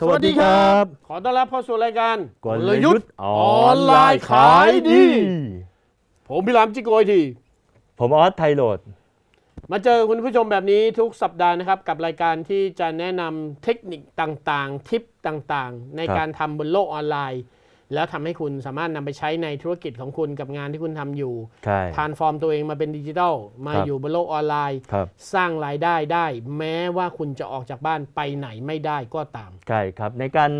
สวัสดีครับ ขอต้อนรับเข้าสู่รายการกลยุทธ์ออนไลน์ขายดี ผมพิรามจิโกยที ผมออสไทยโหลดมาเจอคุณผู้ชมแบบนี้ทุกสัปดาห์นะครับ กับรายการที่จะแนะนำเทคนิคต่างๆ ทิปต่างๆ ในครับการทำบนโลกออนไลน์ แล้วทำให้คุณสามารถนำไปใช้ในธุรกิจของคุณกับงานที่คุณทำอยู่ใช่ทานฟอร์มตัวเองมาเป็นดิจิทัลมาครับอยู่บนโลกออนไลน์ครับสร้างรายได้ได้ แม้ว่าคุณจะออกจากบ้านไปไหนไม่ได้ก็ตามใช่ครับ ในการ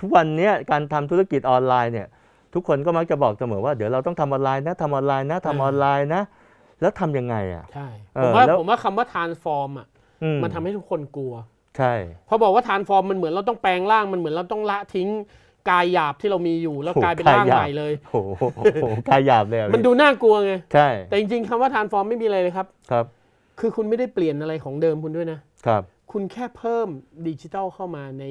ทุกวันเนี้ยการทำธุรกิจออนไลน์เนี่ยทุกคนก็มักจะบอกเสมอว่าเดี๋ยวเราต้องทำออนไลน์นะทำออนไลน์นะทำออนไลน์นะ แล้วทำยังไงอะใช่เอผอมว่าแล้วผมว่าคำว่า transform อะอืมันทำให้ทุกคนกลัว ใช่พอบอกว่า transform มันเหมือนเราต้องแปลงร่างมันเหมือนเราต้องละทิ้ง กายหยาบที่เรามีอยู่แล้วกลายเป็นร่างใหม่เลยโอ้โหกายหยาบเลยอะมันดูน่ากลัวไงใช่แต่จริงๆคำว่า transform ไม่มีอะไรเลยครับครับ คือคุณไม่ได้เปลี่ยนอะไรของเดิมคุณด้วยนะครับ คุณแค่เพิ่มดิจิทัลเข้ามาใน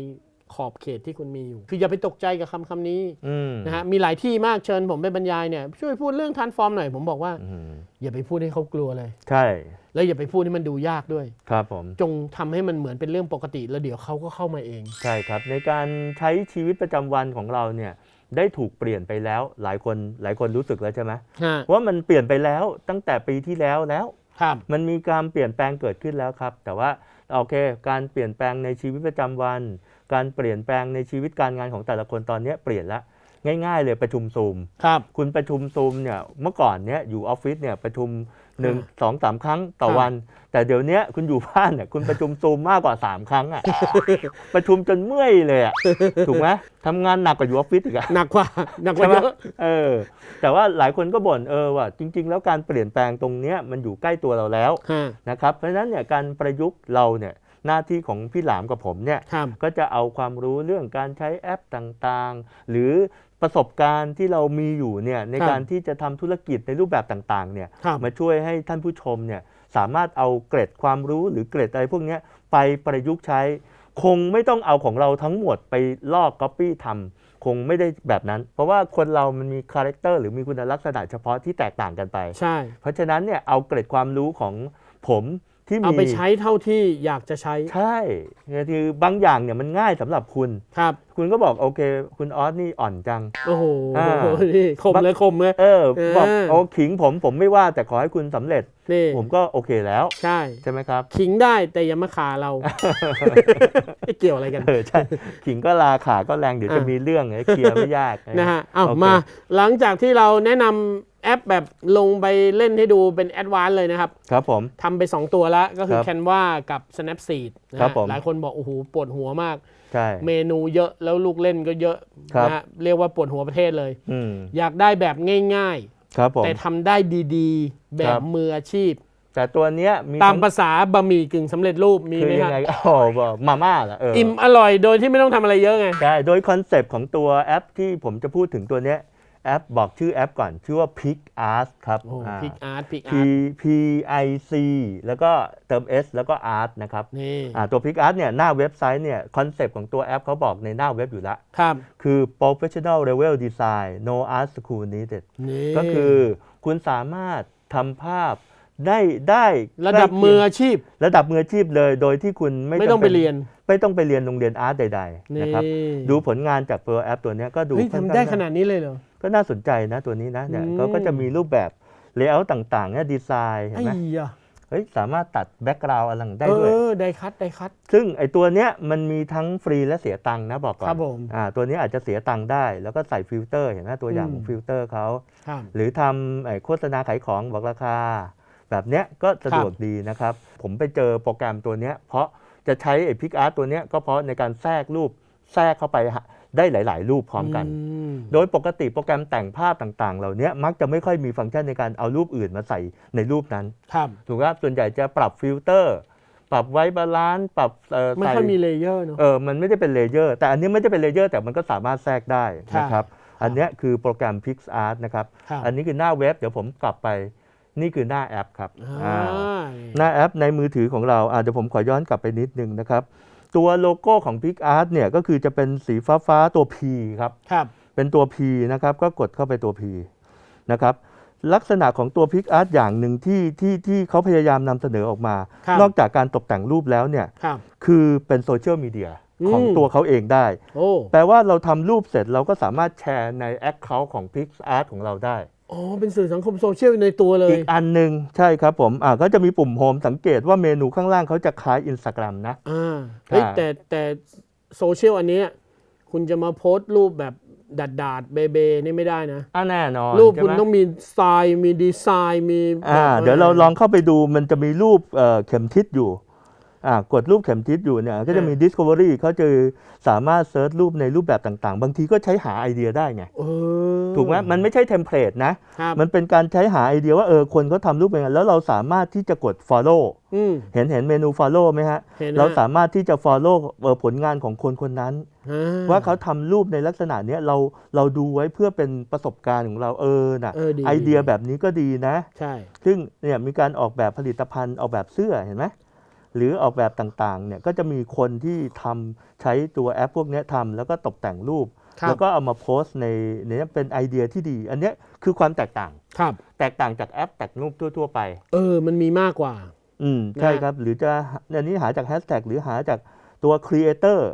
ขอบเขตที่คุณมีอยู่ คืออย่าไปตกใจกับคำคำนี้อืมนะฮะมีหลายที่มากเชิญผมไปบรรยายเนี่ยช่วยพูดเรื่อง transform หน่อยผมบอกว่าอืมอย่าไปพูดให้เขากลัวเลย ใช่ แล้วอย่าไปพูดให้มันดูยากด้วย ครับผม จงทำให้มันเหมือนเป็นเรื่องปกติ แล้วเดี๋ยวเขาก็เข้ามาเอง ใช่ครับ ในการใช้ชีวิตประจำวันของเราเนี่ยได้ถูกเปลี่ยนไปแล้ว หลายคนหลายคนรู้สึกแล้วใช่ไหมฮะว่ามันเปลี่ยนไปแล้วตั้งแต่ปีที่แล้วแล้วครับมันมีการเปลี่ยนแปลงเกิดขึ้นแล้วครับ แต่ว่าโอเค การเปลี่ยนแปลงในชีวิตประจำวัน การเปลี่ยนแปลงในชีวิตการงานของแต่ละคนตอนเนี้ยเปลี่ยนละง่ายๆเลยประชุมซูมครับคุณประชุมซูมเนี่ยเมื่อก่อนเนี้ยอยู่ออฟฟิศเนี่ยประชุมหนึ่งอ่าสองสามครั้งต่อครับวัน แต่เดี๋ยวเนี้ยคุณอยู่บ้านเนี่ยคุณประชุมซูมมากกว่า3ครั้งอะประชุมจนเมื่อยเลยอะถูกไหมทำงานหนักกว่าอยู่ออฟฟิศอีกอะหนักกว่าหนักกว่าใช่ไหมเยอะเออ แต่ว่าหลายคนก็บ่นเออว่าจริง ๆ แล้วการเปลี่ยนแปลงตรงเนี้ยมันอยู่ใกล้ตัวเราแล้วฮะนะครับเพราะฉะนั้นเนี่ยการประยุกต์เราเนี่ย หน้าที่ของพี่หลามกับผมเนี่ยครับก็จะเอาความรู้เรื่องการใช้แอปต่างๆ หรือประสบการณ์ที่เรามีอยู่เนี่ยในครับการที่จะทำธุรกิจในรูปแบบต่างๆเนี่ยครับมาช่วยให้ท่านผู้ชมเนี่ยสามารถเอาเกร็ดความรู้หรือเกร็ดอะไรพวกเนี้ยไปประยุกต์ใช้ คงไม่ต้องเอาของเราทั้งหมดไปลอกก๊อปปี้ทำคงไม่ได้แบบนั้น เพราะว่าคนเรามันมีคาแรคเตอร์หรือมีคุณลักษณะเฉพาะที่แตกต่างกันไป ใช่ เพราะฉะนั้นเนี่ยเอาเกร็ดความรู้ของผม ที่มีเอาไปใช้เท่าที่อยากจะใช้ ใช่คือบางอย่างเนี่ยมันง่ายสำหรับคุณ ครับ คุณก็บอกโอเค คุณออสนี่อ่อนจัง โอ้โหอ่านี่คมเลยคมเลยเออเออบอกโอ้ขิงผมผมไม่ว่าแต่ขอให้คุณสำเร็จนี่ผมก็โอเคแล้ว ใช่ใช่ไหมครับ ขิงได้แต่อย่ามาขาเราไม่เกี่ยวอะไรกันเออใช่ขิงก็ลาขาก็แรงเดี๋ยวจะอะมีเรื่องไอ้เคลียร์ไม่ยากนะฮะเอาโอเคมาหลังจากที่เราแนะนำ แอปแบบลงไปเล่นให้ดูเป็นแอดวานซ์เลยนะครับ ครับผมทำไป 2 ตัวแล้วก็คือ ครับ Canva กับ Snapseed นะครัฮะบผม หลายคนบอก โอ้โห ปวดหัวมาก ใช่ เมนูเยอะแล้วลูกเล่นก็เยอะครับ นะฮะเรียกว่าปวดหัวประเทศเลย อืมอยากได้แบบง่าย ครับผม ๆ แต่ทำได้ดีๆ แบครับ บมืออาชีพ แต่ตัวเนี้ยมีตามทั้งภาษาบะหมี่กึ่งสำเร็จรูปมีคือไหมยัฮะงไงอ๋อบอกมาม่าเหรอเออออิ่มอร่อยโดยที่ไม่ต้องทำอะไรเยอะไง ใช่โดยคอนเซปต์ของตัวแอปที่ผมจะพูดถึงตัวเนี้ย แอปบอกชื่อแอปก่อน ชื่อว่า Pick Art ครับโอ้อ่าพิกอาร์ตพิก P อาร์ต P I C แล้วก็เติม S แล้วก็ Art นะครับนี่ อ่าตัว Pick Art เนี่ยหน้าเว็บไซต์เนี่ยคอนเซปต์ของตัวแอปเขาบอกในหน้าเว็บอยู่แล้วครับ คือ professional level design no art school needed นี่ ก็คือคุณสามารถทำภาพ ได้ได้ระดับมืออาชีพ ระดับมืออาชีพเลย โดยที่คุณไม่ไม่ต้องจำไปนเรียน ไม่ต้องไปเรียนโรงเรียนอาร์ตใดๆนี่นะครับดูผลงานจากตัวแอปตัวเนี้ยก็ดูเฮ้ยค่อนทำข้างได้ขนาดนี้เลยเหรอก็น่าสนใจนะตัวนี้นะเนี่ยอืมเขาก็จะมีรูปแบบเลเยอร์ต่างๆเนี่ยดีไซน์เห็นไอ้ไหมยะเฮ้ยสามารถตัดแบ็กกราวด์อะไรได้เอด้วยอได้คัดได้คัดซึ่งไอตัวเนี้ยมันมีทั้งฟรีและเสียตังค์นะบอกก่อนครับผมอ่าตัวนี้อาจจะเสียตังค์ได้ แล้วก็ใส่ฟิลเตอร์เห็นไหมตัวอย่างอืมของฟิลเตอร์เขาครับหรือทำไอ้โฆษณาขายของบอกราคา แบบเนี้ยก็สะดวกดีนะครับ ผมไปเจอโปรแกรมตัวเนี้ยเพราะจะใช้ไอ้พิกอาร์ตตัวเนี้ยก็เพราะในการแทรกรูปแทรกเข้าไปหาได้หลาย ๆ รูปพร้อมกันมโดยปกติโปรแกรมแต่งภาพต่าง ๆ เหล่านี้มักจะไม่ค่อยมีฟังก์ชันในการเอารูปอื่นมาใส่ในรูปนั้นครับถูกไหมครับส่วนใหญ่จะปรับฟิลเตอร์ ปรับไว้บาลานซ์ปรับเอ่อไม่ใส่ค่อยมีเลเยอร์เนอะเออมันไม่ได้เป็นเลเยอร์ แต่อันนี้ไม่ได้เป็นเลเยอร์แต่มันก็สามารถแทรกได้นะครับ อันเนี้ยคือโปรแกรม PixArt นะครับครับ อันนี้คือหน้าเว็บ เดี๋ยวผมกลับไป นี่คือหน้าแอปครับอ่าอ่าหน้าแอปในมือถือของเราอ่าเดี๋ยวผมขอย้อนกลับไปนิดนึงนะครับ ตัวโลโก้ของ PixArt เนี่ยก็คือจะเป็นสีฟ้าฟ้าๆตัว P ครับครับ เป็นตัว P นะครับก็กดเข้าไปตัว P นะครับลักษณะของตัว PixArt อย่างหนึ่งที่ที่ที่เขาพยายามนำเสนอออกมาครับนอกจากการตกแต่งรูปแล้วเนี่ยครับคือเป็นโซเชียลมีเดียของอืมตัวเขาเองได้โอ้แปลว่าเราทำรูปเสร็จเราก็สามารถแชร์ใน Account ของ PixArt ของเราได้ อ๋อ เป็นสื่อสังคมโซเชียลในตัวเลย อีกอันหนึ่งใช่ครับผมอ่าก็จะมีปุ่มโฮมสังเกตว่าเมนูข้างล่างเขาจะคล้าย Instagram นะ อ่าเฮ้ยอ่าแต่แต่โซเชียลอันเนี้ยคุณจะมาโพสต์รูปแบบดัดดาดๆเบเบนี่ไม่ได้นะ อ่าแน่นอนรูปใช่คุณไหม ต้องมีสไตล์มีดีไซน์มีอ่าแบบเดี๋ยวเราลองเข้าไปดูมันจะมีรูปเอ่อเข็มทิศอยู่อ่า กดรูปเข็มทิศอยู่เนี่ยก็จะมี Discovery เขาจะสามารถเซิร์ชรูปในรูปแบบต่างๆ บางทีก็ใช้หาไอเดียได้ไงเออถูกไหมมันไม่ใช่เทมเพลตนะครับมันเป็นการใช้หาไอเดียว่าเออคนเขาทำรูปเป็นไงแล้วเราสามารถที่จะกด follow อืมเห็นเห็นเมนู follow ไหมฮะเห็นเราฮะสามารถที่จะ follow เอ่อผลงานของคนคนนั้นอ่ว่าเขาทำรูปในลักษณะเนี้ยเราเราดูไว้เพื่อเป็นประสบการณ์ของเราเออน่ะเออดีไอเดียแบบนี้ก็ดีนะ ใช่ ซึ่งเนี่ยมีการออกแบบผลิตภัณฑ์ออกแบบเสื้อเห็นไหม หรือออกแบบต่างๆเนี่ยก็จะมีคนที่ทำใช้ตัวแอปพวกเนี้ยทำแล้วก็ตกแต่งรูป ครับแล้วก็เอามาโพสต์ในเนี่ยเป็นไอเดียที่ดี อันเนี้ยคือความแตกต่าง ครับ แตกต่างจากแอปแต่งรูปทั่ว ๆ ไป เออ มันมีมากกว่า อืมใช่ครับ หรือจะอันนี้หาจากแฮชแท็กหรือหาจากตัวครีเอเตอร์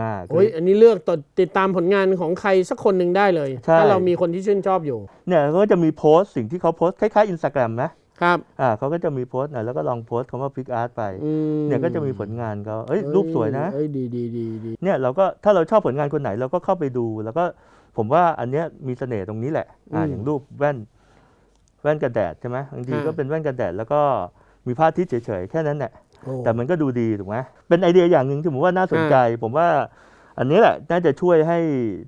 นะโอ้ยอันนี้เลือกตดติดตามผลงานของใครสักคนหนึ่งได้เลย ใช่ถ้าเรามีคนที่ชื่นชอบอยู่ เนี่ยก็จะมีโพสต์สิ่งที่เขาโพสต์คล้ายๆอินสตาแกรมไหม ครับอ่าเขาก็จะมีโพสต์หน่อยแล้วก็ลองโพสต์คำว่าพิกอาร์ตไปอืมเนี่ยก็จะมีผลงานเขาเอ้ยรูปสวยนะเอ้ยดีดีดีดีเนี่ยเราก็ถ้าเราชอบผลงานคนไหนเราก็เข้าไปดู แล้วก็ผมว่าอันเนี้ยมีเสน่ห์ตรงนี้แหละอ่าอย่างรูปแว่นแว่นกันแดดใช่ไหมบางทีก็เป็นแว่นกันแดดแล้วก็มีพระอาทิตย์เฉยๆแค่นั้นแหละโอ้แต่มันก็ดูดีถูกไหมเป็นไอเดียอย่างหนึ่งที่ผมว่าน่าสนใจ ผมว่า อันนี้แหละน่าจะช่วยให้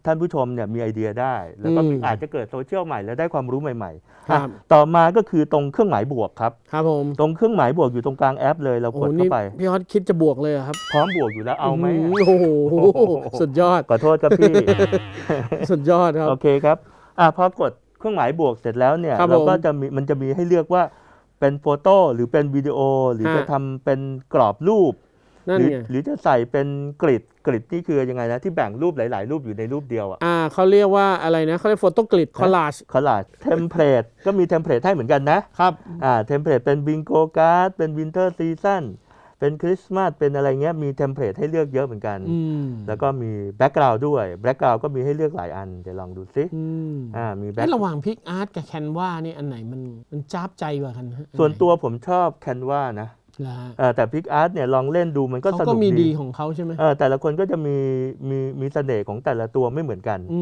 ท่านผู้ชมเนี่ยมีไอเดียได้ แล้วก็มีอาจจะเกิดโซเชียลใหม่แล้วได้ความรู้ใหม่ๆครัอะบต่อมาก็คือตรงเครื่องหมายบวกครับ ครับผมตรงเครื่องหมายบวกอยู่ตรงกลางแอปเลยเราโอ้กดนี่เข้าไป พี่ฮอตคิดจะบวกเลยเหรอครับพร้อมบวกอยู่แล้วเอาไหมโอ้โห สุดยอดขอโทษครับพี่ สุดยอดครับ โอเคครับอะพอกดเครื่องหมายบวกเสร็จแล้วเนี่ยครับเราก็ผมจะมีมันจะมีให้เลือกว่าเป็นโฟโต้หรือเป็นวิดีโอหรือฮะ จะทำเป็นกรอบรูป นั่นหรือไงหรือจะใส่เป็นกริดกริดนี่คือยังไงนะ ที่แบ่งรูปหลาย ๆ รูปอยู่ในรูปเดียวอะอ่าเขาเรียกว่าอะไรนะเขาเรียกโฟโต้กริดคอลลาจคอลลาจเทมเพลตก็มีเทมเพลตให้เหมือนกันนะครับอ่าเทมเพลตเป็นบิงโกการ์ดเป็นวินเทอร์ซีซันเป็นคริสต์มาสเป็นอะไรเงี้ยมีเทมเพลตให้เลือกเยอะเหมือนกันอืมแล้วก็มีแบ็กกราวด์ด้วยแบ็กกราวด์ก็มีให้เลือกหลายอัน เดี๋ยวลองดูซิอืมอ่ามีแบ็เอ๊ะกระหว่างพิกอาร์ตกับแคนวานี่อันไหนมันมันจ้าบใจกว่ากันฮะส่วนตัวผมชอบแคนวานะ เหรอฮะเออแต่พิกอาร์ตเนี่ยลองเล่นดูมันก็สเขานุก็กมีดีดีของเขาใช่ไหมเออแต่ละคนก็จะมีมีมีเสน่ห์ของแต่ละตัวไม่เหมือนกันอื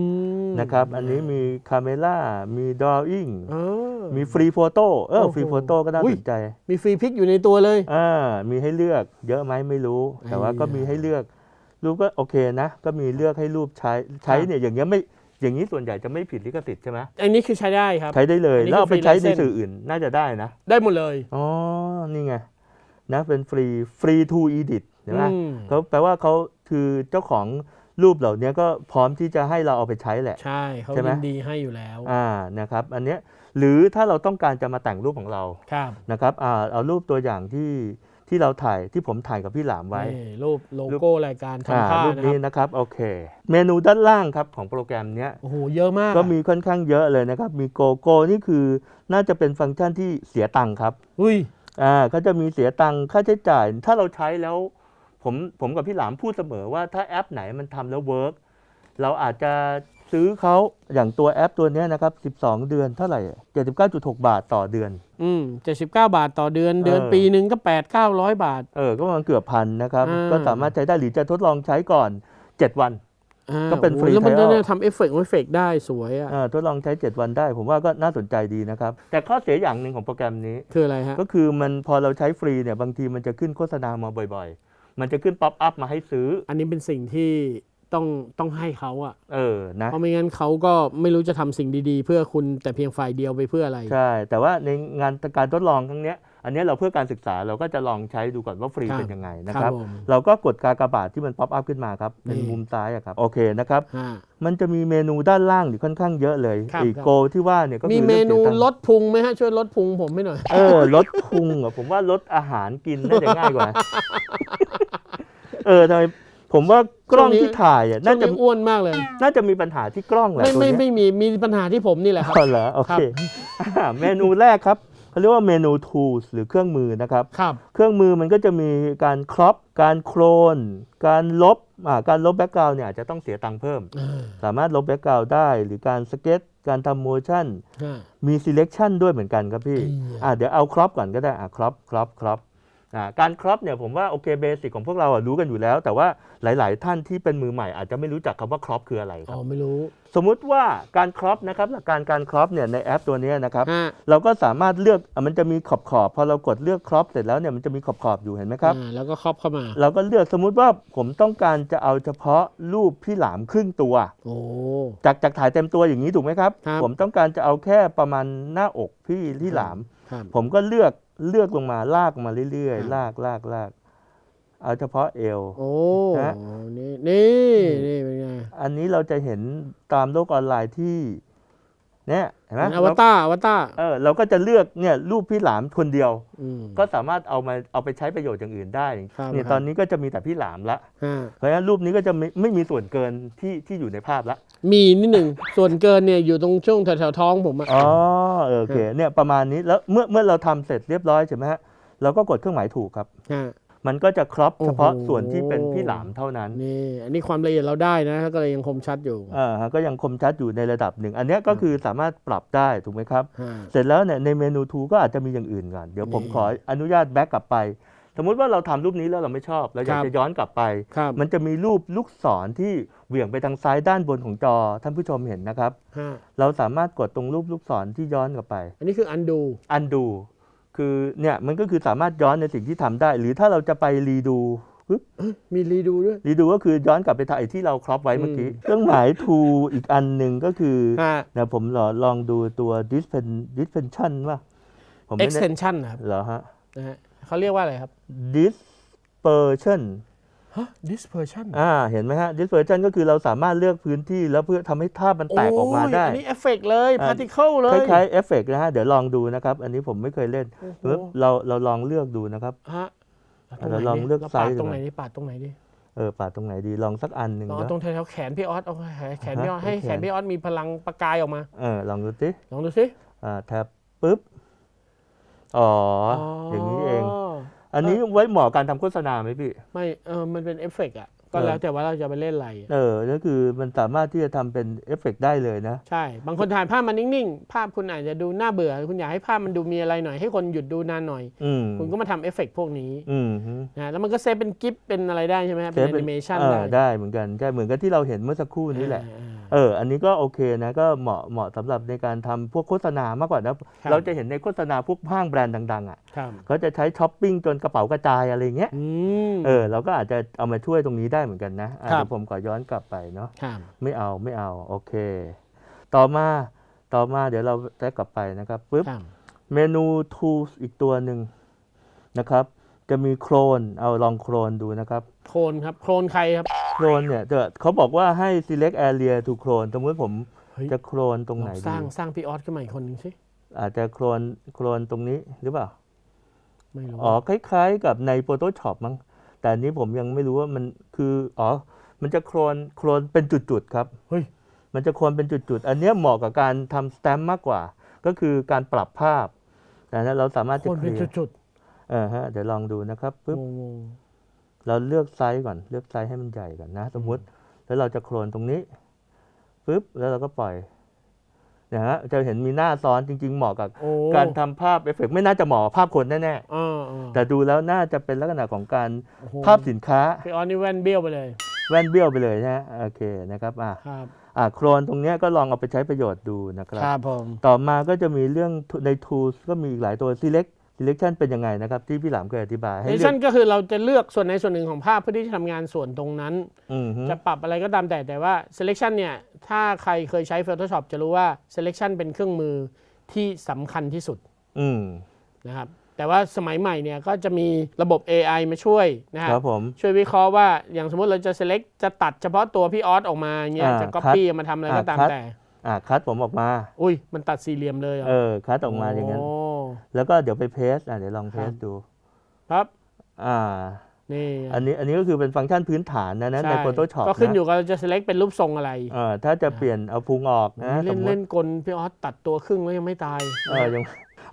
มนะครับ อันนี้มีคาเมล่ามีดอ w อิงเออมีฟรีโฟโต้เออโอ้โหฟรีโฟโต้ก็น่าอุ้สยนใจ มีฟรีพิกอยู่ในตัวเลยอ่ามีให้เลือกเยอะไหมไม่รู้ แต่ว่าก็ไอ้มีให้เลือก รูปก็โอเคนะ ก็มีเลือกให้รูปใช้ใช้ครับเนี่ยอย่างเงี้ยไม่อย่างนี้ส่วนใหญ่จะไม่ผิดลิขสิทธิ์ใช่ไหมอันนี้คือใช้ได้ครับ ใช้ได้เลยอันนี้แล้วเอาไปคือใช้ใน freelance สื่ออื่นน่าจะได้นะ ได้หมดเลย อ๋อ นี่ไง นะเป็นฟรีฟรีทูอีดิทใช่ไหมอืมเขาแปลว่าเขาคือเจ้าของรูปเหล่านี้ก็พร้อมที่จะให้เราเอาไปใช้แหละ ใช่เขาใช่ไหมยินดีให้อยู่แล้วอ่านะครับอันเนี้ยหรือถ้าเราต้องการจะมาแต่งรูปของเราครับนะครับอ่าเอารูปตัวอย่างที่ที่เราถ่ายที่ผมถ่ายกับพี่หลามไว้นี่รูปโลโก้รายการอ่าทำผ้ารูปนะคนี้รับนะครับโอเค เมนูด้านล่างครับของโปรแกรมเนี้ยโอ้โหเยอะมาก ก็มีค่อนข้างเยอะเลยนะครับ มีโกโก้นี่คือน่าจะเป็นฟังก์ชันที่เสียตังค์ครับ อุ้ย อ่าก็จะมีเสียตังค่าใช้จ่าย ถ้าเราใช้แล้ว ผมผมกับพี่หลามพูดเสมอว่าถ้าแอปไหนมันทำแล้วเวิร์กเราอาจจะซื้อเขาอย่างตัวแอปตัวเนี้ยนะครับ 12 เดือนเท่าไหร่ 79.6 บาทต่อเดือน อืมเจ็ดสิบเก้าบาทต่อเดือน เดือนเออปีหนึ่งก็แปดเก้าร้อยบาท เออ ก็ประมาณเกือบพันนะครับอ่าก็สามารถใช้ได้หรือจะทดลองใช้ก่อน 7 วันอ่า ก็เป็นโอ้ free แล้วมัน trial เนี่ยทำเอฟเฟกต์เอฟเฟกต์ได้สวยอะอ่าทดลองใช้ 7 วันได้ ผมว่าก็น่าสนใจดีนะครับ แต่ข้อเสียอย่างหนึ่งของโปรแกรมนี้ คืออะไรฮะ ก็คือมันพอเราใช้ฟรีเนี่ยบางทีมันจะขึ้นโฆษณามาบ่อยๆ มันจะขึ้นป๊อปอัพมาให้ซื้อ อันนี้เป็นสิ่งที่ต้องต้องให้เขาอะ เออ นะ เพราะไม่งั้นเขาก็ไม่รู้จะทำสิ่งดีๆ เพื่อคุณแต่เพียงฝ่ายเดียวไปเพื่ออะไร ใช่ แต่ว่าในงานการทดลองครั้งเนี้ย อันเนี้ยเราเพื่อการศึกษาเราก็จะลองใช้ดูก่อนว่าฟรีครับเป็นยังไงนะคครัรับบผมเราก็กดกากบาทที่มันป๊อปอัพขึ้นมาครับในนี่มุมซ้ายอะครับโอเคนะครับฮะมันจะมีเมนูด้านล่างอยู่ค่อนข้างเยอะเลยครับไอีครับโกที่ว่าเนี่ยก็คือมีเมนูรื่องสียตังค์ลดพุงไหมฮะช่วยลดพุงผมให้หน่อยเออลดพุงเหรอผมว่าลดอาหารกินน่าจะง่ายกว่าเออทำไมผมว่ากล้องช่วงนี้ที่ถ่ายอะน่าน่าจะจะอ้วนมากเลย น่าจะมีปัญหาที่กล้องแหละไม่ตัวไม่เนี้ยไม่มีมีปัญหาที่ผมนี่แหละครับอ๋อเหรอโอเคอ่าเมนูแรกครับ เขาเรียกว่าเมนู tools หรือเครื่องมือนะครับ ครับ เครื่องมือมันก็จะมีการครอป การโคลน การลบอ่าการลบแบ็กกราวน์เนี่ยอาจจะต้องเสียตังค์เพิ่มอ่าสามารถลบแบ็กกราวน์ได้ หรือการสเก็ต การทำโมชั่น ฮะ มี selection ด้วยเหมือนกันครับพี่อืมอ่าเดี๋ยวเอาครอปก่อนก็ได้ อ่าครอป ครอป ครอปอ่า การครอปเนี่ยผมว่าโอเคเบสิกของพวกเราอะรู้กันอยู่แล้ว แต่ว่าหลาย ๆ ท่านที่เป็นมือใหม่อาจจะไม่รู้จักคำว่าครอปคืออะไรคอ๋รัอบไม่รู้ สมมุติว่าการครอปนะครับหลักการการครอปเนี่ยในแอปตัวเนี้ยนะครับฮะเราก็สามารถเลือกอะมันจะมีขอบขอบพอเรากดเลือกครอปเสร็จแล้วเนี่ยมันจะมีขอบขอบอยู่เห็นไหมครับอ่าแล้วก็ครอบเข้ามา เราก็เลือกสมมุติว่าผมต้องการจะเอาเฉพาะรูปพี่หลามครึ่งตัวโอ้จากจากถ่ายเต็มตัวอย่างนี้ถูกไหมครับครับ ผมต้องการจะเอาแค่ประมาณหน้าอกพี่พี่หลามครับผมก็เลือก เลือกลงมาลากมาเรื่อยครับๆลากลากลากเอาเฉพาะเอวโอ้ฮะนี่นี่นี่เป็นไงอันนี้เราจะเห็นตามโลกออนไลน์ที่ เนี่ยเห็นไหมเป็นอวตารอวตารเออเราก็จะเลือกเนี่ยรูปพี่หลามคนเดียวอืมก็สามารถเอามาเอาไปใช้ประโยชน์อย่างอื่นได้ครับเนี่ยครับตอนนี้ก็จะมีแต่พี่หลามละฮะเพราะฉะนั้นรูปนี้ก็จะไม่ไม่มีส่วนเกินที่ที่อยู่ในภาพละ มีนิดหนึ่งส่วนเกินเนี่ยอยู่ตรงช่วงแถวๆท้องผมอะอ๋อเออโอเคเนี่ยประมาณนี้แล้วเมื่อเมื่อเราทำเสร็จเรียบร้อยใช่ไหมฮะเราก็กดเครื่องหมายถูกครับฮะมันก็จะครอปโอ้โหเฉพาะส่วนที่เป็นพี่หลามเท่านั้นนี่อันนี้ความละเอียดเราได้นะก็เลยยังคมชัดอยู่อ่าฮะก็ยังคมชัดอยู่ในระดับหนึ่ง อันเนี้ยก็คือสามารถปรับได้ถูกไหมครับฮะเสร็จแล้วเนี่ยในเมนูทูก็อาจจะมีอย่างอื่นก่อนเดี๋ยวผมนี่ขออนุญาตแบ็กกลับไป สมมุติว่าเราทำรูปนี้แล้วเราไม่ชอบ เราอยากครับจะย้อนกลับไปครับมันจะมีรูปลูกศรที่เหวี่ยงไปทางซ้ายด้านบนของจอ ท่านผู้ชมเห็นนะครับฮะเราสามารถกดตรงรูปลูกศรที่ย้อนกลับไป อันนี้คืออันดูอันดูคือเนี่ยมันก็คือสามารถย้อนในสิ่งที่ทำได้ หรือถ้าเราจะไปรีดูปึ๊บมีรีดูด้วยรีดูก็คือย้อนกลับไปถ่ายที่เราครอปไว้เมื่อกี้เครื่องหมายทูอีกอันหนึ่งก็คือฮะนะผมลองลองดูตัว dispen dispension ว่าผมไม่แน่ extension นะครับเหรอฮะนะฮะ เขาเรียกว่าอะไรครับ dispersion ฮะ dispersion อ่าเห็นไหมฮะ dispersion ก็คือเราสามารถเลือกพื้นที่แล้วเพื่อทำให้ภาพมันแตกออกมาได้โยอันนี้เอฟเฟกเลย อ่า particle เลคย ล้ายๆเอฟเฟกต์นะฮะ เดี๋ยวลองดูนะครับ อันนี้ผมไม่เคยเล่นโอ้โหปึ๊บเราเราลองเลือกดูนะครับ ฮะเราลองเลือกราไซส์ ปาดตรงดูไหนดิปาดตรงไหนดิเออปาดตรงไหนดีลองสักอันหนึ่งลองแล้วตรงแถวๆแขนพี่ออสเอาแขนพี่ออสให้โอเคแขนพี่ออสมีพลังประกายออกมา เออลองดูสิลองดูสิ อ่าแท็บปึ๊บ อ๋อออย่างนี้เอง อันนี้ไว้เหมาะการทำโฆษณาไหมพี่ ไม่เออมันเป็นเอฟเฟกต์อะ ก็เออแล้วแต่ว่าเราจะไปเล่นอะไรอะเออก็คือมันสามารถที่จะทำเป็นเอฟเฟกต์ได้เลยนะ ใช่ บางคนถ่ายภาพมันนิ่งๆ ภาพคุณอาจจะดูน่าเบื่อ คุณอยากให้ภาพมันดูมีอะไรหน่อย ให้คนหยุดดูนานหน่อยอืมคุณก็มาทำเอฟเฟกต์พวกนี้อืมฮึนะแล้วมันก็เซฟเป็นกิฟเป็นอะไรได้ใช่ไหมครับเซเป็นฟแอนิเมชันเออได้ได้เหมือนกันใช่เหมือนกับที่เราเห็นเมื่อสักครู่นี้แหละอ่าเออ อันนี้ก็โอเคนะ ก็เหมาะเหมาะสำหรับในการทำพวกโฆษณามากกว่านะครับเราจะเห็นในโฆษณาพวกห้างแบรนด์ดังๆอะครับเขาจะใช้ช้อปปิ้งจนกระเป๋ากระจายอะไรเงี้ยอืมเออเราก็อาจจะเอามาช่วยตรงนี้ได้เหมือนกันนะอะครับ เดี๋ยวผมขอย้อนกลับไปเนาะครับ ไม่เอาไม่เอาโอเค ต่อมาต่อมาเดี๋ยวเราจะกลับไปนะครับปึ๊บ ครับ เมนู tools อีกตัวหนึ่งนะครับ จะมีโครน เอาลองโครนดูนะครับ โคลนครับ โคลนใครครับ โครนเนี่ยเดี๋ยวเขาบอกว่าให้ select area to โครนสมมติผมเฮ้ย จะโครนตรงไหนลองสดีร้างสร้างพี่ออสขึ้นมาอีกคนหนึ่งสิ อาจจะโครนโครนตรงนี้หรือเปล่า ไม่รู้ อ๋อ คล้ายๆกับใน Photoshop มั้ง แต่อันนี้ผมยังไม่รู้ว่ามันคืออ๋อมันจะโครนโครนเป็นจุดๆครับเฮ้ยมันจะโครนเป็นจุดๆ อันเนี้ยเหมาะกับการทำสแตมป์มากกว่า ก็คือการปรับภาพนะฮะเราสามารถโคจะลนเคเป็นลียร์จุดเออฮะเดี๋ยวลองดูนะครับๆปึ๊บงงเราเลือกไซส์ก่อนเลือกไซส์ให้มันใหญ่ก่อนนะ สมมุติแล้วเราจะโครนตรงนี้ปึ๊บแล้วเราก็ปล่อย นะฮะจะเห็นมีหน้าซ้อนจริง ๆ เหมาะกับๆโอ้การทำภาพเอฟเฟกต์ไม่น่าจะเหมาะกับภาพคนแน่ๆอ่าอ่าแต่ดูแล้วน่าจะเป็นลักษณะของการโอ้โหภาพสินค้าพี่ออสนี่แว่นเบี้ยวไปเลย แว่นเบี้ยวไปเลยนะฮะโอเคนะครับอ่าครับอ่าโครนตรงเนี้ยก็ลองเอาไปใช้ประโยชน์ดูนะครับครับผมต่อมาก็จะมีเรื่องใน tools ก็มีอีกหลายตัว select selection เป็นยังไงนะครับที่พี่หลามเคยอธิบายให้เอเลืชั่อกนก็คือเราจะเลือกส่วนในส่วนหนึ่งของภาพเพื่อที่จะทำงานส่วนตรงนั้น อืมฮึจะปรับอะไรก็ตามแต่แต่ว่า selection เนี่ย ถ้าใครเคยใช้ Photoshop จะรู้ว่า selection เป็นเครื่องมือที่สำคัญที่สุดอืมนะครับ แต่ว่าสมัยใหม่เนี่ยก็จะมีระบบ AI มาช่วยนะคครัรับบผม ช่วยวิเคราะห์ว่าอย่างสมมติเราจะ select จะตัดเฉพาะตัวพี่ออสออกมาเงี้ยอ่าจะ copy มาทำอะไรก็อ่าตามคัด แต่ อ่าคัดผมออกมา อุ้ยมันตัดสี่เหลี่ยมเลยหรเออคัดออกมาอย่างนั้น โแล้วก็เดี๋ยวไปเพสอะเดี๋ยวลองเพสครับดูครับอ่านี่อันนี้อันนี้ก็คือเป็นฟังก์ชันพื้นฐานนะนะในช่ Photoshop ก็ขึ้นนะอยู่กับเราจะ select เป็นรูปทรงอะไรเออถ้าจะเปลี่ยนเอาพุงออกนะสเล่มนมเล่ตินกลพี่ออสตัดตัวครึ่งแล้วยังไม่ตายเออยัง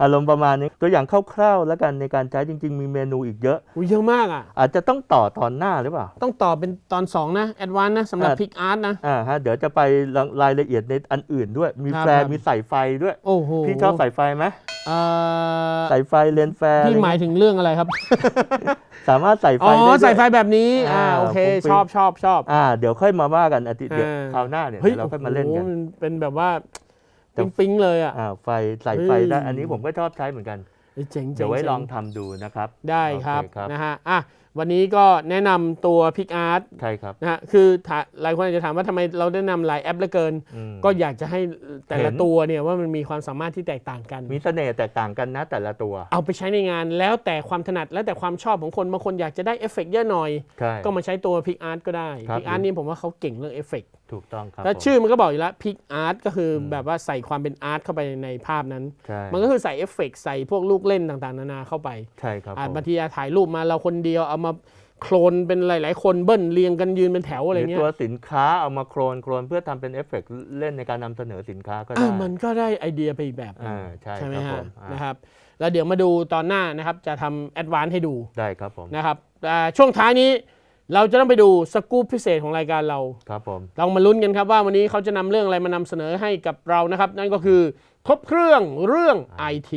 อารมณ์ประมาณนี้ตัวอย่างคร่าวๆแล้วกันในการใช้จริง ๆ มีเมนูอีกเยอะ อุ้ยเยอะมากอะ อาจจะต้องต่อตอนหน้าหรือเปล่า ต้องต่อเป็นตอน 2 นะแอดวานนะสำหรับอ่าพิกอาร์ตนะ อ่าฮะเดี๋ยวจะไปรายละเอียดในอันอื่นด้วย มีครับแฟร์ครับ มีสายไฟด้วย โอ้โหพี่ชอบสายไฟไหมเอ่อสายไฟเลนส์แฟร์พี่หมายถึงเรื่องอะไรครับ สามารถใส่ไฟอ๋อได้ด้วยใส่ไฟแบบนี้ อ่าอ่าโอเคฟุ้งฟิ้งชอบชอบชอบ อ่าเดี๋ยวค่อยมาว่ากันอาทิตย์เดี๋ยวอ่า คราวหน้าเนี่ยเฮ้ยเดี๋ยวเราค่อยมาเล่นกัน โอ้โหมันเป็นแบบว่าแต่ ปิ๊งปิ๊งๆเลยอะ อ่าไฟใส่ไฟได้ เฮ้ย อันนี้ผมก็ชอบใช้เหมือนกันเฮ้ยเจ๋งเจ๋งเดี๋ยวไว้เจ๋ลองทำดูนะครับได้ครับโอเนะฮะอะ วันนี้ก็แนะนำตัวพิกอาร์ตใช่ครับ นะฮะคือถ้าหลายคนอาจจะถามว่าทำไมเราได้นำหลายแอปเหลือเกิน อืม ก็อยากจะให้แต่ละเห็น ตัวเนี่ยว่ามันมีความสามารถที่แตกต่างกัน มีเสน่ห์แตกต่างกันนะแต่ละตัว เอาไปใช้ในงานแล้วแต่ความถนัดแล้วแต่ความชอบของคนบางคนอยากจะได้เอฟเฟกต์เยอะหน่อย ใช่ ก็มาใช้ตัวพิกอาร์ตก็ได้ครับ พิกอาร์ตนี่ผมว่าเขาเก่งเรื่องเอฟเฟกต์ถูกต้องครับแล้วผม ชื่อมันก็บอกอยู่แล้วพิกอาร์ตก็คืออม แบบว่าใส่ความเป็นอาร์ตเข้าไปในภาพนั้น ใช่มันก็คือใส่เอฟเฟกต์ใส่พวกลูกเล่นต่างๆ นานาเข้าไปใช่ครับอะผมบางทีอะถ่ายรูปมาเราคนเดียวเอามาโคลนเป็นหลาย ๆ คนเบิ้ลเรียงกันยืนเป็นแถวอะไรหรือเงี้ยตัวสินค้าเอามาโครนโครนเพื่อทำเป็นเอฟเฟกต์เล่นในการนำเสนอสินค้าก็ได้อะมันก็ได้ไอเดียไปอีกแบบหนึ่งอ่าใช่ใช่ไหมครับผฮะมอ่านะครับแล้วเดี๋ยวมาดูตอนหน้านะครับจะทำแอดวานซ์ให้ดูได้ครับผมนะครับแต่ช่วงท้ายนี้เราจะต้องไปดูสกู๊ปพิเศษของรายการเราครับผมลองมาลุ้นกันครับว่าวันนี้เขาจะนำเรื่องอะไรมานำเสนอให้กับเรานะครับ นั่นก็คือครบเครื่องเรื่อง IT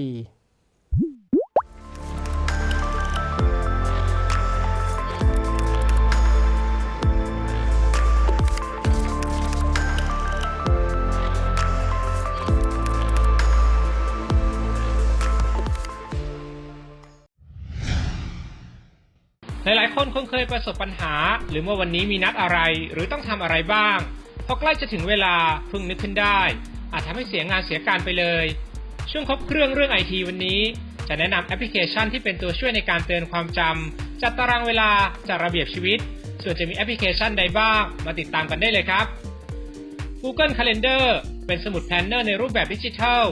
หลายๆ คนคงเคยประสบปัญหา หรือว่าวันนี้มีนัดอะไรหรือต้องทำอะไรบ้าง พอใกล้จะถึงเวลาเพิ่งนึกขึ้นได้ อาจทำให้เสียงานเสียการไปเลย ช่วงครบเครื่องเรื่องไอทีวันนี้ จะแนะนำแอปพลิเคชันที่เป็นตัวช่วยในการเตือนความจำจัดตารางเวลาจัดระเบียบชีวิต ส่วนจะมีแอปพลิเคชันใดบ้าง มาติดตามกันได้เลยครับ Google Calendar เป็นสมุดแพลนเนอร์ในรูปแบบดิจิทัล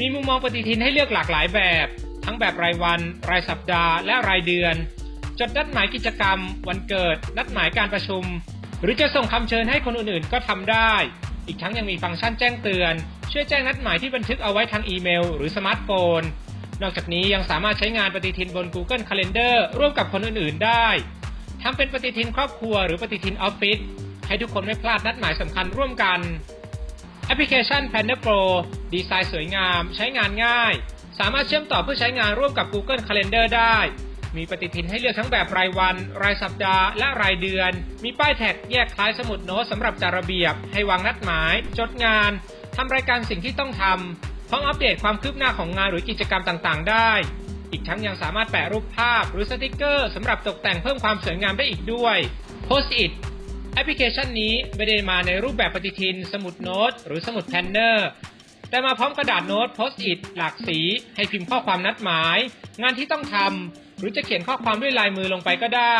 มีมุมมองปฏิทินให้เลือกหลากหลายแบบ ทั้งแบบรายวัน รายสัปดาห์ และรายเดือน จดนัดหมายกิจกรรม วันเกิด นัดหมายการประชุม หรือจะส่งคำเชิญให้คนอื่นๆ ก็ทำได้ อีกทั้งยังมีฟังก์ชันแจ้งเตือน ช่วยแจ้งนัดหมายที่บันทึกเอาไว้ทางอีเมล หรือสมาร์ทโฟน นอกจากนี้ยังสามารถใช้งานปฏิทินบน Google Calendar ร่วมกับคนอื่นๆ ได้ทำเป็นปฏิทินครอบครัวหรือปฏิทินออฟฟิศให้ทุกคนไม่พลาดนัดหมายสำคัญร่วมกัน แอปพลิเคชัน Planner Pro ดีไซน์สวยงาม ใช้งานง่าย สามารถเชื่อมต่อเพื่อใช้งานร่วมกับ Google Calendar ได้ มีปฏิทินให้เลือกทั้งแบบรายวัน รายสัปดาห์ และรายเดือน มีป้ายแท็กแยกคล้ายสมุดโน้ตสำหรับจัดระเบียบ ให้วางนัดหมาย จดงาน ทำรายการสิ่งที่ต้องทำพร้อมอัปเดตความคืบหน้าของงานหรือกิจกรรมต่างๆ ได้ อีกทั้งยังสามารถแปะรูปภาพหรือสติกเกอร์สำหรับตกแต่งเพิ่มความสวยงามได้อีกด้วย Post-it แอปพลิเคชันนี้ไม่ได้มาในรูปแบบปฏิทิน สมุดโน้ต หรือสมุดแพนเนอร์ แต่มาพร้อมกระดาษโน้ตโพสต์อิทหลากสี ให้พิมพ์ข้อความนัดหมาย งานที่ต้องทำ หรือจะเขียนข้อความด้วยลายมือลงไปก็ได้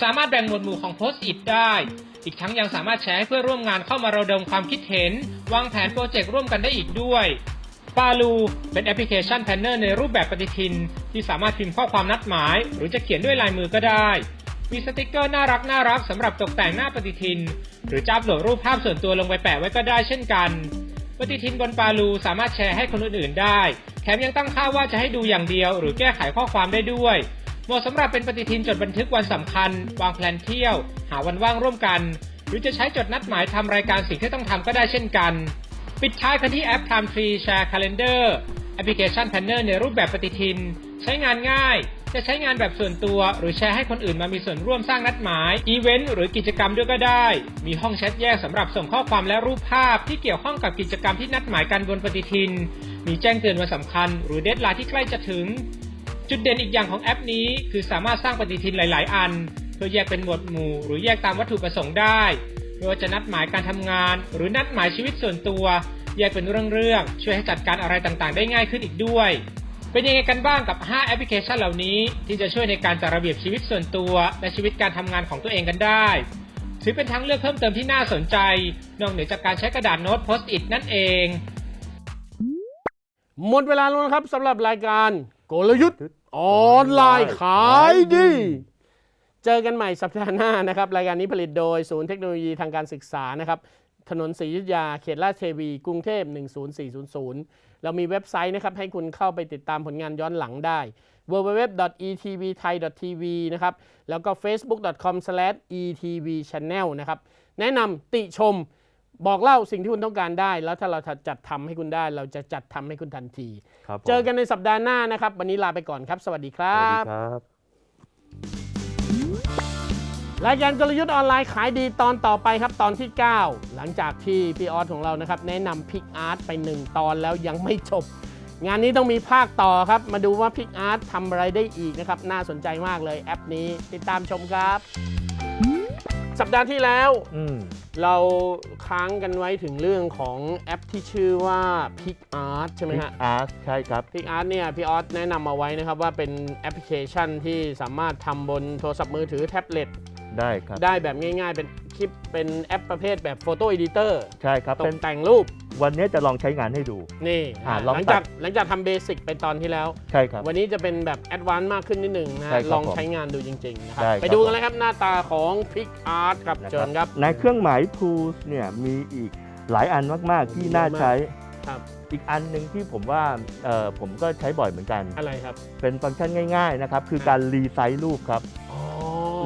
สามารถแบ่งหมวดหมู่ของโพสต์อิทได้ อีกทั้งยังสามารถแชร์ให้เพื่อนร่วมงานเข้ามาระดมความคิดเห็น วางแผนโปรเจกต์ร่วมกันได้อีกด้วยปาลูเป็นแอปพลิเคชันแพนเนอร์ในรูปแบบปฏิทิน ที่สามารถพิมพ์ข้อความนัดหมาย หรือจะเขียนด้วยลายมือก็ได้ มีสติกเกอร์น่ารักน่ารักสำหรับตกแต่งหน้าปฏิทิน หรือจะอัปโหลดรูปภาพส่วนตัวลงไปแปะไว้ก็ได้เช่นกัน ปฏิทินบนปาลูสามารถแชร์ให้คนอื่นๆได้ แถมยังตั้งค่าว่าจะให้ดูอย่างเดียว หรือแก้ไขข้อความได้ด้วยเหมาะสำหรับเป็นปฏิทินจดบันทึกวันสำคัญ วางแผนเที่ยว หาวันว่างร่วมกัน หรือจะใช้จดนัดหมายทำรายการสิ่งที่ต้องทำก็ได้เช่นกัน ปิดท้ายกันที่แอป Time Tree Share Calendar แอปพลิเคชันแพนเนอร์ในรูปแบบปฏิทิน ใช้งานง่าย จะใช้งานแบบส่วนตัว หรือแชร์ให้คนอื่นมามีส่วนร่วมสร้างนัดหมายอีเวนต์หรือกิจกรรมด้วยก็ได้ มีห้องแชทแยกสำหรับส่งข้อความและรูปภาพที่เกี่ยวข้องกับกิจกรรมที่นัดหมายกันบนปฏิทิน มีแจ้งเตือนวันสำคัญ หรือเดทไลน์ที่ใกล้จะถึง จุดเด่นอีกอย่างของแอปนี้ คือสามารถสร้างปฏิทินหลาย ๆ อัน เพื่อแยกเป็นหมวดหมู่ หรือแยกตามวัตถุประสงค์ได้ไม่ว่าจะนัดหมายการทำงาน หรือนัดหมายชีวิตส่วนตัว แยกเป็นเรื่องๆช่วยให้จัดการอะไรต่างๆ ได้ง่ายขึ้นอีกด้วย เป็นยังไงกันบ้างกับ 5 แอปพลิเคชันเหล่านี้ที่จะช่วยในการจัดระเบียบชีวิตส่วนตัว และชีวิตการทำงานของตัวเองกันได้ ถือเป็นทางเลือกเพิ่มเติมที่น่าสนใจ นอกเหนือจากการใช้กระดาษโน้ตโพสต์อิทนั่นเอง หมดเวลาแล้วนะครับสำหรับรายการกลยุทธ์ออนไลน์ขายดี เจอกันใหม่สัปดาห์หน้านะครับ รายการนี้ผลิตโดยศูนย์เทคโนโลยีทางการศึกษานะครับ ถนนศรีอยุธยาเขตลาดเทวี กรุงเทพ 10400 เรามีเว็บไซต์นะครับให้คุณเข้าไปติดตามผลงานย้อนหลังได้ www.etvthai.tv นะครับ แล้วก็ facebook.com/etvchannel นะครับ แนะนำติชมบอกเล่าสิ่งที่คุณต้องการได้ แล้วถ้าเราจัดทำให้คุณได้ เราจะจัดทำให้คุณทันทีครับผมเจอกันในสัปดาห์หน้านะครับ วันนี้ลาไปก่อนครับ สวัสดีคสรัวัสบดีค รับรายการกลยุทธ์ออนไลน์ขายดีตอนต่อไปครับตอนที่ 9 หลังจากที่พี่ออสของเรานะครับแนะนำพิกอาร์ตไป 1 ตอนแล้วยังไม่จบ งานนี้ต้องมีภาคต่อครับ มาดูว่าพิกอาร์ตทำอะไรได้อีกนะครับ น่าสนใจมากเลยแอปนี้ติดตามชมครับ สัปดาห์ที่แล้วอืมเราค้างกันไว้ถึงเรื่องของแอปที่ชื่อว่า Pic Art ใช่ไหมฮะอาร์ตใช่ครับพิกอาร์ตเนี่ยพี่ออสแนะนำมาไว้นะครับว่าเป็นแอปพลิเคชันที่สามารถทำบนโทรศัพท์มือถือแท็บเล็ต ได้ครับได้แบบง่ายๆ เป็นคลิปเป็นแอปประเภทแบบโฟโต้เอดิเตอร์ใช่ครับตเป็กนแต่งรูป วันนี้จะลองใช้งานให้ดู นี่อ่าอ่าลองหลังตัจากดหลังจากทำเบสิกไปตอนที่แล้ว ใช่ครับ วันนี้จะเป็นแบบแอดวานซ์มากขึ้นนิดหนึ่งนะใช่ครับลองใช้งานดูจริงๆนะครับได้ครับไปดูกันเลยครับหน้าตาของพิกอาร์ตครับนะเชิญครับในเครื่องหมาย tools เนี่ยมีอีกหลายอันมากๆที่น่าใช้ครับอีกอันหนึ่งที่ผมว่าเอ่อผมก็ใช้บ่อยเหมือนกันอะไรครับเป็นฟังก์ชันง่าย ๆ นะครับ คือการรีไซส์รูปครับอ๋อ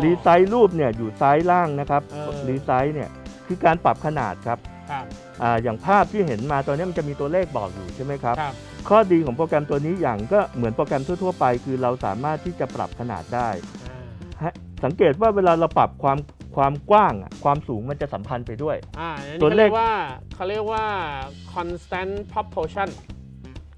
รีไซส์รูปเนี่ยอยู่ซ้ายล่างนะครับเออ รีไซส์เนี่ยคือการปรับขนาดครับครับอ่าอย่างภาพที่เห็นมาตอนนี้มันจะมีตัวเลขบอกอยู่ใช่ไหมครับ ครับข้อดีของโปรแกรมตัวนี้อย่างก็เหมือนโปรแกรมทั่วๆไป คือเราสามารถที่จะปรับขนาดได้อ่าฮะสังเกตว่าเวลาเราปรับความความกว้างอะความสูงมันจะสัมพันธ์ไปด้วย อ่าอันนี้ตัวเขาเลเรีขยกว่าเขาเรียกว่า constant proportion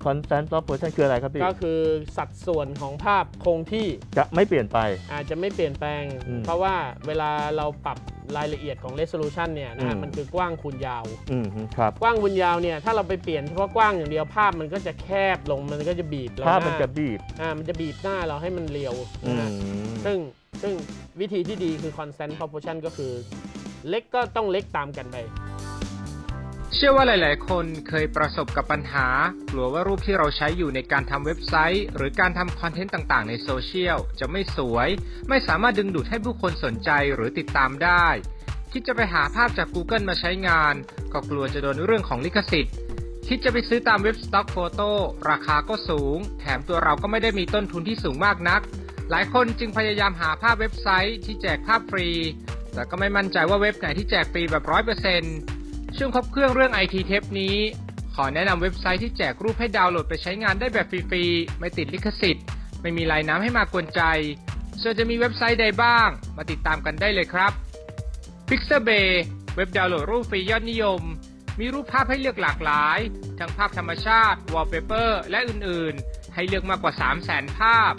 constant proportion คืออะไรครับพี่ ก็คือสัดส่วนของภาพคงที่จะไม่เปลี่ยนไป อาจจะไม่เปลี่ยนแปลง อืมเพราะว่าเวลาเราปรับรายละเอียดของ resolution เนี่ยนะฮะอืม มันคือกว้างคูณยาว อืมครับ กว้างคูณยาวเนี่ยถ้าเราไปเปลี่ยนเฉพาะกว้างอย่างเดียวภาพมันก็จะแคบลงมันก็จะบีบเราภาพหมันจะบีบอ่ามันจะบีบหน้าเราให้มันเรียวอืนะฮะมซึ่งซึ่งวิธีที่ดีคือ constant proportion ก็คือ เล็กก็ต้องเล็กตามกันไป เชื่อว่าหลาย ๆ คนเคยประสบกับปัญหา กลัวว่ารูปที่เราใช้อยู่ในการทำเว็บไซต์ หรือการทำคอนเทนต์ต่าง ๆ ในโซเชียลจะไม่สวย ไม่สามารถดึงดูดให้ผู้คนสนใจหรือติดตามได้ คิดจะไปหาภาพจาก Google มาใช้งาน ก็กลัวจะโดนเรื่องของลิขสิทธิ์ คิดจะไปซื้อตามเว็บสต็อกโฟโต้ราคาก็สูง แถมตัวเราก็ไม่ได้มีต้นทุนที่สูงมากนัก หลายคนจึงพยายามหาภาพเว็บไซต์ที่แจกภาพฟรี แต่ก็ไม่มั่นใจว่าเว็บไหนที่แจกฟรีแบบร้อยเปอร์เซ็นต์ ช่วงครบเครื่องเรื่องไอทีเทปนี้ ขอแนะนำเว็บไซต์ที่แจกรูปให้ดาวน์โหลดไปใช้งานได้แบบฟรีๆ ไม่ติดลิขสิทธิ์ ไม่มีลายน้ำให้มากวนใจ ส่วนจะมีเว็บไซต์ใดบ้าง มาติดตามกันได้เลยครับ Pixabay เว็บดาวน์โหลดรูปฟรียอดนิยม มีรูปภาพให้เลือกหลากหลาย ทั้งภาพธรรมชาติ วอลเปเปอร์ และอื่นๆ ให้เลือกมากกว่า 3 0 0 0 0 0 ภาพ